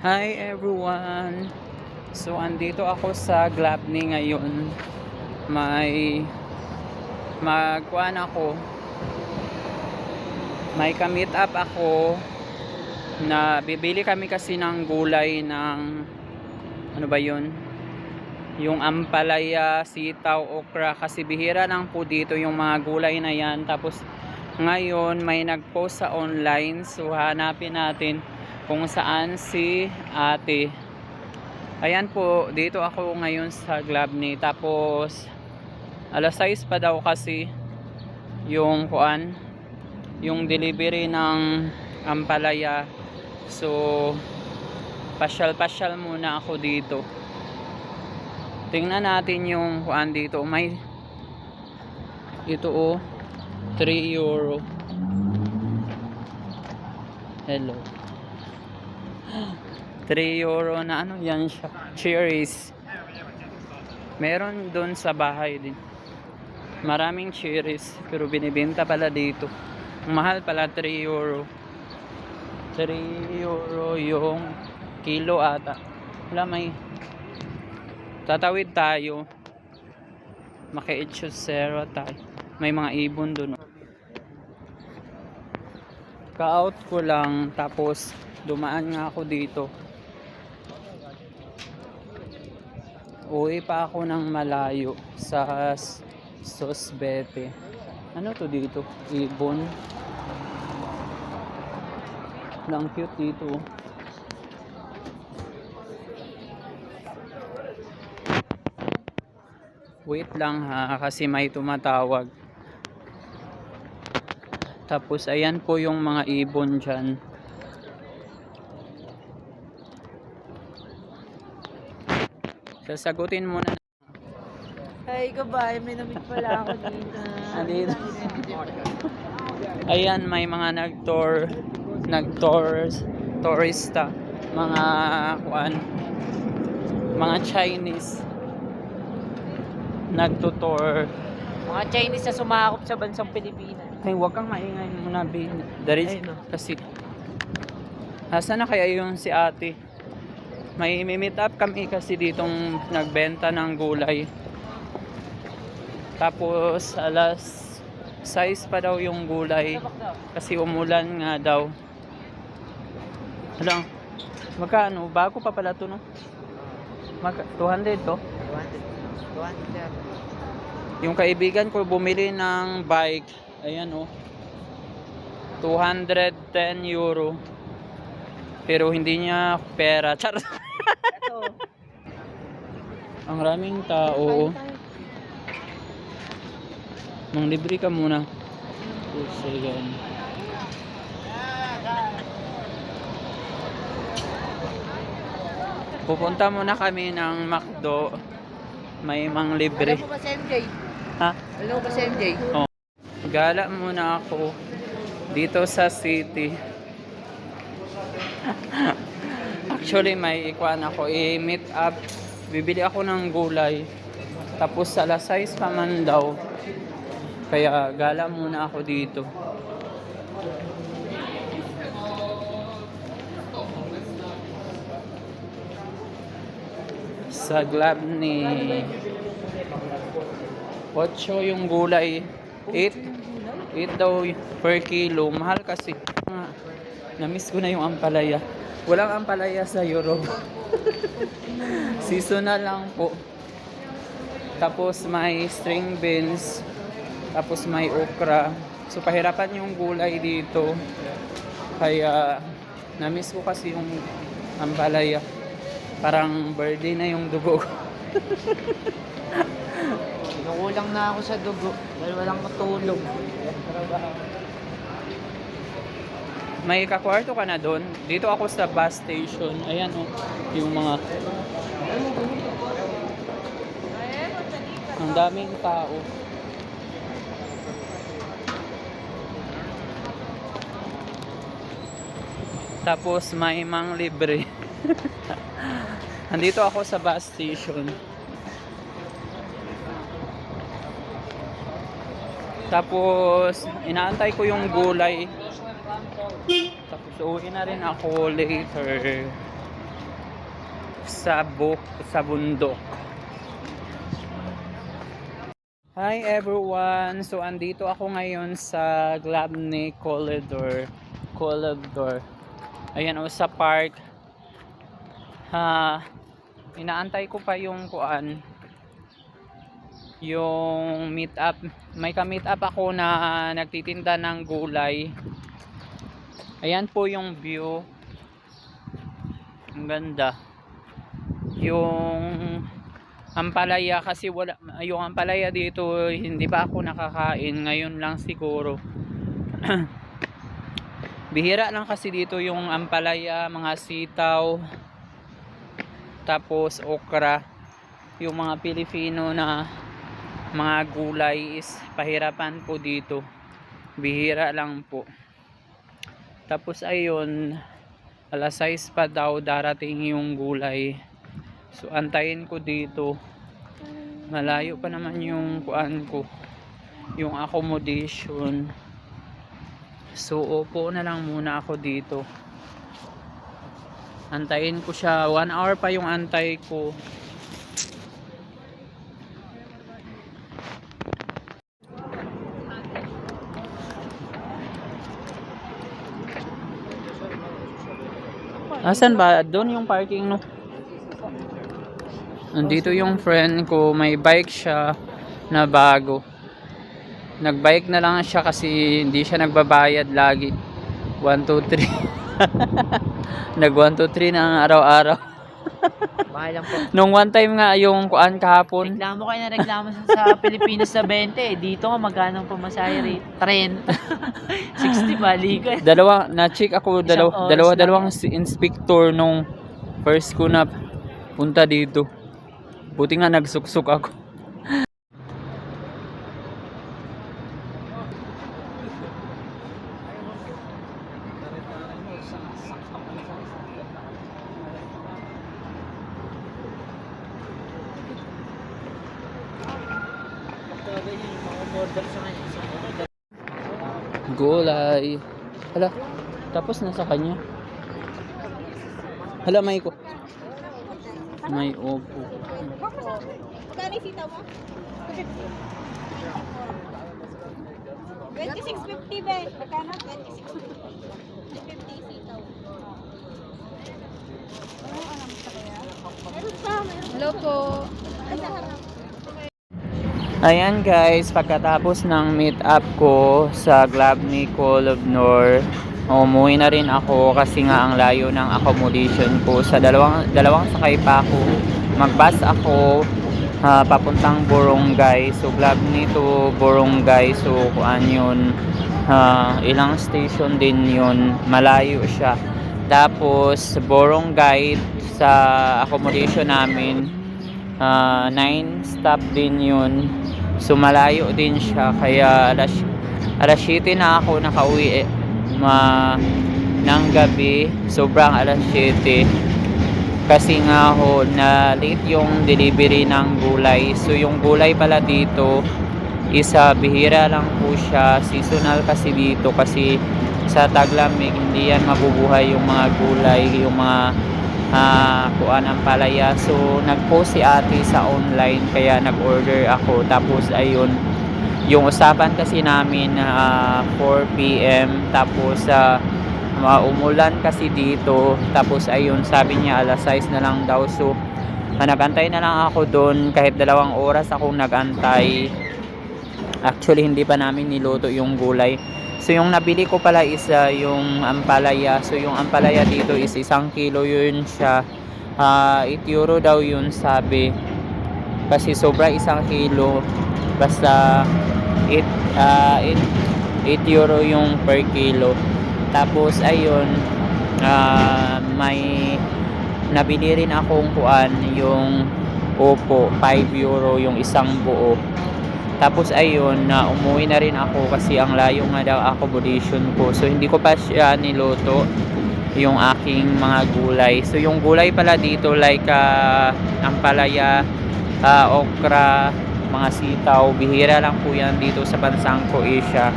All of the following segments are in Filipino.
Hi everyone! So, andito ako sa Glabni ngayon. May magkuhan ako. May ka-meet up ako na bibili kami kasi ng gulay ng ano ba yun? Yung ampalaya, sitaw, okra kasi bihira lang po dito yung mga gulay na yan. Tapos ngayon may nag-post sa online so hanapin natin kung saan si ate. Ayan po, dito ako ngayon sa Glabni. Tapos, alas 6 pa daw kasi yung kuan, yung delivery ng ampalaya. So, pasyal-pasyal muna ako dito. Tingnan natin yung kuan dito. May, ito oh, 3 euro. Hello. 3 euro na ano yan siya. Cherries. Meron doon sa bahay din. Maraming cherries. Pero binibenta pala dito. Mahal pala 3 euro. 3 euro yung kilo ata. Wala may tatawid tayo. Maki-Echosera tayo. May mga ibon doon. Oh. Ka-out ko lang tapos dumaan nga ako dito. Uwi pa ako ng malayo sa Sosbete. Ano to dito? Ibon. Lang cute dito. Wait lang ha kasi may tumatawag. Tapos ayan po yung mga ibon dyan. Sasagutin muna Hi, goodbye. May namit pala ako dito. Andito. Ayan, may mga nag-tour, nag-tour, tourista, mga kuan, mga Chinese nagtutour. Mga Chinese na sumakop sa bansang Pilipinas. Ay, huwag kang maingay muna, Bin. Dari, Ayun, no. kasi, asa na kaya yung si ate? May meet up kami kasi ditong nagbenta ng gulay. Tapos, alas 6 pa daw yung gulay. Kasi umulan nga daw. Ano? Magkano? Bago pa pala to, no? Magka 200 to? 200. 200. Yung kaibigan ko bumili ng bike. Ayan, oh. 210 euro. Pero hindi niya pera. Char! Ito. Ang raming tao. Mang libre ka muna. Again. Pupunta muna kami ng McDo. May mang libre. Alam mo ba si MJ? Ha? Alam mo ba si MJ? Gala muna ako dito sa city. Actually, may ikuan ako. I-meet up. Bibili ako ng gulay. Tapos sa alas 6 pa man daw. Kaya gala muna ako dito. Sa glab ni 8 yung gulay. 8 8 daw per kilo. Mahal kasi. Nga, Na-miss ko na yung ampalaya. Walang ampalaya sa Europe. Seasonal lang po. Tapos may string beans. Tapos may okra. So pahirapan yung gulay dito. Kaya na-miss ko kasi yung ampalaya. Parang birthday na yung dugo ko. Nakulang na ako sa dugo. Dahil walang matulog. May kakwarto ka na doon. Dito ako sa bus station. Ayan oh, yung mga ang daming tao. Tapos may mang libre. Andito ako sa bus station. Tapos, inaantay ko yung gulay. Tapos, uwi na rin ako later. sa buk sa bundok. Hi everyone! So andito ako ngayon sa Glabny Corridor. Corridor. Ayan o sa park. Ha, inaantay ko pa yung kuan yung meet up. May ka-meet up ako na nagtitinda ng gulay. Ayan po yung view. Ang ganda. Yung ampalaya kasi wala yung ampalaya dito hindi pa ako nakakain ngayon lang siguro. Bihira lang kasi dito yung ampalaya, mga sitaw, tapos okra. Yung mga Pilipino na mga gulay is pahirapan po dito. Bihira lang po. Tapos ayun, alas 6 pa daw darating yung gulay. So antayin ko dito. Malayo pa naman yung kuan ko. Yung accommodation. So upo na lang muna ako dito. Antayin ko siya. One hour pa yung antay ko. Asan ba? Doon yung parking no. Nandito yung friend ko, may bike siya na bago. Nagbike na lang siya kasi hindi siya nagbabayad lagi. 1 2 3. Nag 1 2 3 na araw-araw. Mahal lang po. Nung one time nga yung kuan kahapon, Reklamo kayo na reklamo sa, sa Pilipinas na 20. eh. Dito nga magkano pamasahe rate? 30. 60 balikan. dalawa na-check ako dalawa dalawa dalawang inspector nung first ko na punta dito. Buti nga nagsuksok ako. Gulay. Hala, tapos na sa kanya. Hala, may ko. May opo. Magkano yung sitaw mo? 26.50 be. Magkano? 26.50 sitaw. Pa, meron. Hello po. Ayan guys, pagkatapos ng meet up ko sa Glabny Colobnor, umuwi na rin ako kasi nga ang layo ng accommodation ko. Sa dalawang, dalawang sakay pa ako. Magbus ako ah, papuntang Borongay. So Glabny to Borongay. So kuan yun, ah, ilang station din yun. Malayo siya. Tapos Borongay sa accommodation namin, ah, nine stop din yun. So malayo din siya kaya alas alas 7 na ako nakauwi eh, ma ng gabi. Sobrang alas 7 kasi nga ho na late yung delivery ng gulay. So yung gulay pala dito isa bihira lang po siya. Seasonal kasi dito kasi sa taglamig hindi yan mabubuhay yung mga gulay yung mga ah kuan ang palaya. So nagpost si ate sa online kaya nag-order ako. Tapos ayun yung usapan kasi namin ah, 4 PM tapos sa umulan kasi dito. Tapos ayun sabi niya alas 6 na lang daw. So ah, nagantay na lang ako doon. Kahit dalawang oras akong nagantay. Actually hindi pa namin niluto yung gulay so yung nabili ko pala is ah, yung ampalaya. So yung ampalaya dito is isang kilo yun siya. Ah, 8 euro daw yun sabi. Kasi sobra isang kilo. Basta 8 ah 8, 8 euro yung per kilo. Tapos ayun ah, may nabili rin akong kuan yung Oppo 5 euro yung isang buo tapos ayun na umuwi na rin ako kasi ang layo nga daw accommodation ko. So hindi ko pa siya niluto yung aking mga gulay. So yung gulay pala dito like ah, ampalaya ah, okra mga sitaw bihira lang po yan dito sa bansang Croatia.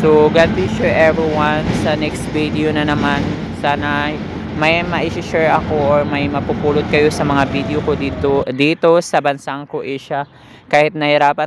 So God bless you everyone. Sa next video na naman sana may ma-share ako or may mapupulot kayo sa mga video ko dito dito sa bansang Croatia. Kahit nahirapan